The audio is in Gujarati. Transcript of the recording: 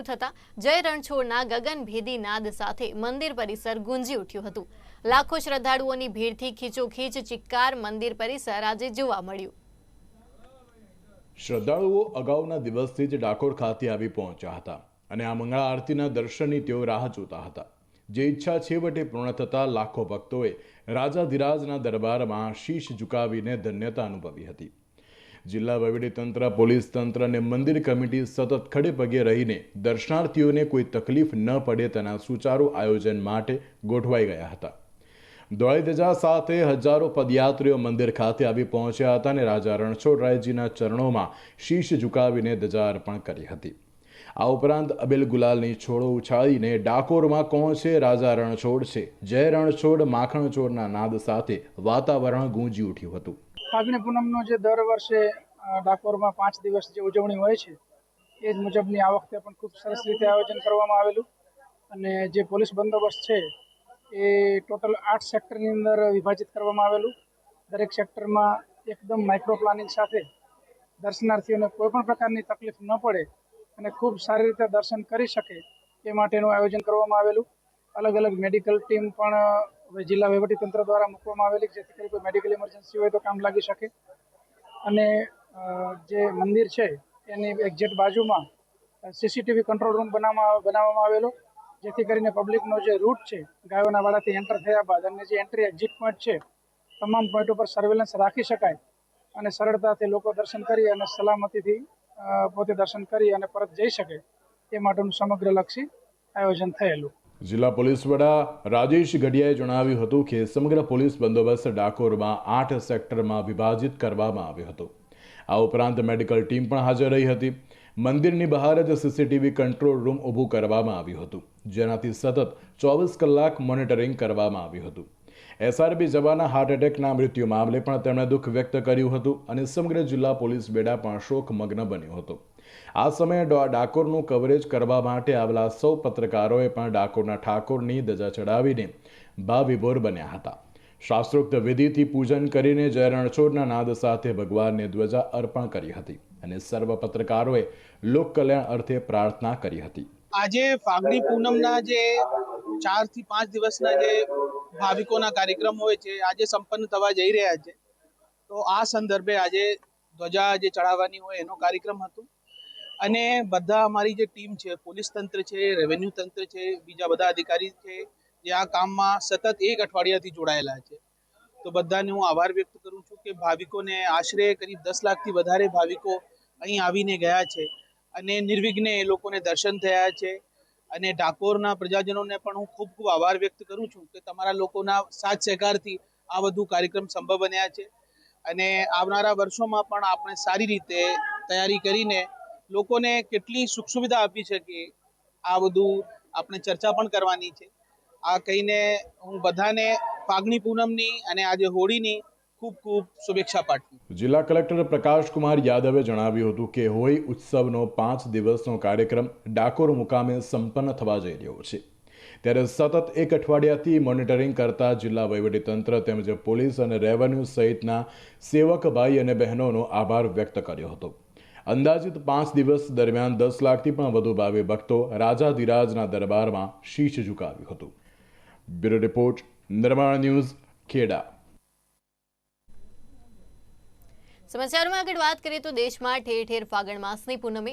શરૂ થતા જય રણછોડના ગગનભેદી નાદ સાથે મંદિર પરિસર ગુંજી ઉઠ્યું હતું. લાખો શ્રદ્ધાળુઓની ભીડથી ખીચોખીચ ચિક્કાર મંદિર પરિસર આજે જોવા મળ્યું. શ્રદ્ધાળુઓ અગાઉના દિવસથી જ ડાકોર ખાતે આવી પહોંચ્યા હતા અને આ મંગળા આરતીના દર્શનની તેઓ રાહ જોતા હતા. જે ઈચ્છા છેવટે પૂર્ણ થતાં લાખો ભક્તોએ રાજાધિરાજના દરબારમાં શીશ ઝુકાવીને ધન્યતા અનુભવી હતી. જિલ્લા વહીવટીતંત્ર, પોલીસ તંત્ર અને મંદિર કમિટી સતત ખડે પગે રહીને દર્શનાર્થીઓને કોઈ તકલીફ ન પડે તેના સુચારુ આયોજન માટે ગોઠવાઈ ગયા હતા. દોળી ધજા સાથે હજારો પદયાત્રીઓ મંદિર ખાતે આવી પહોંચ્યા હતા અને રાજા રણછોડરાયજીના ચરણોમાં શીશ ઝુકાવીને ધજા અર્પણ કરી હતી. આ ઉપરાંત અબેલ ગુલાલની છોડો ઉછાળીને ડાકોરમાં કોણ છે? રાજા રણછોડ છે. જય રણછોડ માખણ ચોરના નાદ સાથે વાતાવરણ ગુંજી ઉઠ્યું હતું. ફાગણી પૂનમનો જે દર વર્ષે ડાકોરમાં પાંચ દિવસ જે ઉજવણી હોય છે, એ જ મુજબની આ વખતે પણ ખૂબ સરસ રીતે આયોજન કરવામાં આવેલું. અને જે પોલીસ બંદોબસ્ત છે, એ ટોટલ આઠ સેક્ટરની અંદર વિભાજિત કરવામાં આવેલું. દરેક સેક્ટરમાં એકદમ માઇક્રો પ્લાનિંગ સાથે દર્શનાર્થીઓને કોઈપણ પ્રકારની તકલીફ ન પડે અને ખૂબ સારી રીતે દર્શન કરી શકે એ માટેનું આયોજન કરવામાં આવેલું. અલગ અલગ મેડિકલ ટીમ પણ જિલ્લા વહીવટીતંત્ર દ્વારા મૂકવામાં આવેલી જેથી કરી કોઈ મેડિકલ ઇમરજન્સી હોય તો કામ લાગી શકે. અને જે મંદિર છે, એની એક્ઝેક્ટ બાજુમાં સીસીટીવી કંટ્રોલ રૂમ બનાવવામાં બનાવવામાં આવેલો. જેથી કરીને પબ્લિકનો જે રૂટ છે, ગાયોના વાડાથી એન્ટર થયા બાદ અને જે એન્ટ્રી એક્ઝિટ પોઈન્ટ છે, તમામ પોઈન્ટ ઉપર સર્વેલન્સ રાખી શકાય અને સરળતાથી લોકો દર્શન કરી અને સલામતીથી પોતે દર્શન કરી અને પરત જઈ શકે. એ માટેનું સમગ્ર લક્ષી આયોજન થયેલું. જિલ્લા પોલીસ વડા રાજેશ ગઢિયાએ જણાવ્યું હતું કે સમગ્ર પોલીસ બંદોબસ્ત ડાકોરમાં આઠ સેક્ટરમાં વિભાજિત કરવામાં આવ્યો હતો. આ ઉપરાંત મેડિકલ ટીમ પણ હાજર રહી હતી. મંદિરની બહાર જ સીસીટીવી કંટ્રોલ રૂમ ઊભું કરવામાં આવ્યું હતું, જેનાથી સતત ચોવીસ કલાક મોનિટરિંગ કરવામાં આવ્યું હતું. એસઆરબી જવાના હાર્ટ એટેકના મૃત્યુ મામલે પણ તેમણે દુઃખ વ્યક્ત કર્યું હતું અને સમગ્ર જિલ્લા પોલીસ બેડા પણ શોકમગ્ન બન્યો હતો. આ સમયે ડાકોરનું કવરેજ કરવા માટે આવેલા સૌ પત્રકારોએ પણ ડાકોરના ઠાકોરની ધજા ચડાવીને ભાવિભોર બન્યા હતા. શાસ્ત્રોક્ત વિધિથી પૂજન કરીને જય નાદ સાથે ભગવાનને ધ્વજા અર્પણ કરી હતી અને સર્વ પત્રકારોએ લોક કલ્યાણ અર્થે પ્રાર્થના કરી હતી. આજે ફાગણી પૂનમના જે ચારથી પાંચ દિવસના જે ભાવિકોના કાર્યક્રમ હોય છે, આજે સંપન્ન થવા જઈ રહ્યા છે. તો આ સંદર્ભે આજે ધ્વજા જે ચડાવવાની હોય એનો કાર્યક્રમ હતો. અને બધા અમારી જે ટીમ છે, પોલીસ તંત્ર છે રેવન્યુ તંત્ર છે, બીજા બધા અધિકારી છે, જે આ કામમાં સતત એક અઠવાડિયાથી જોડાયેલા છે. તો બધાને હું આભાર વ્યક્ત કરું છું કે ભાવિકોને આશરે કરીબ દસ લાખથી વધારે ભાવિકો અહીં આવીને ગયા છે અને નિર્વિઘ્ને એ લોકોને દર્શન થયા છે. અને ડાકોરના પ્રજાજનોને પણ હું ખૂબ ખૂબ આભાર વ્યક્ત કરું છું કે તમારા લોકોના સાથ સહકારથી આ બધું કાર્યક્રમ સંભવ બન્યા છે. અને આવનારા વર્ષોમાં પણ આપણે સારી રીતે તૈયારી કરીને લોકોને કેટલી સુખ સુવિધા આપી છે કે આ બધું આપણે ચર્ચા પણ કરવાની છે. આ કહીને હું બધાને ફાગણી પૂનમની અને આજે હોળીની ખૂબ ખૂબ શુભેચ્છા પાઠવું જિલ્લા કલેક્ટર પ્રકાશ કુમાર યાદવે જણાવ્યું હતું કે હોળી ઉત્સવનો પાંચ દિવસનો કાર્યક્રમ ડાકોર મુકામે સંપન્ન થવા જઈ રહ્યો છે. ત્યારે સતત એક અઠવાડિયાથી મોનિટરિંગ કરતા જિલ્લા વહીવટીતંત્ર તેમજ પોલીસ અને રેવન્યુ સહિતના સેવક ભાઈ અને બહેનોનો આભાર વ્યક્ત કર્યો હતો. અંદાજિત પાંચ દિવસ દરમિયાન દસ લાખથી પણ વધુ ભાવે ભક્તો રાજાધિરાજના દરબારમાં શીશ ઝુકાવ્યું હતું. Bureau report, Nirman news, Kheda. સમાચારમાં આગળ વાત કરીએ તો દેશમાં ઠેર ઠેર ફાગણ માસની પૂનમે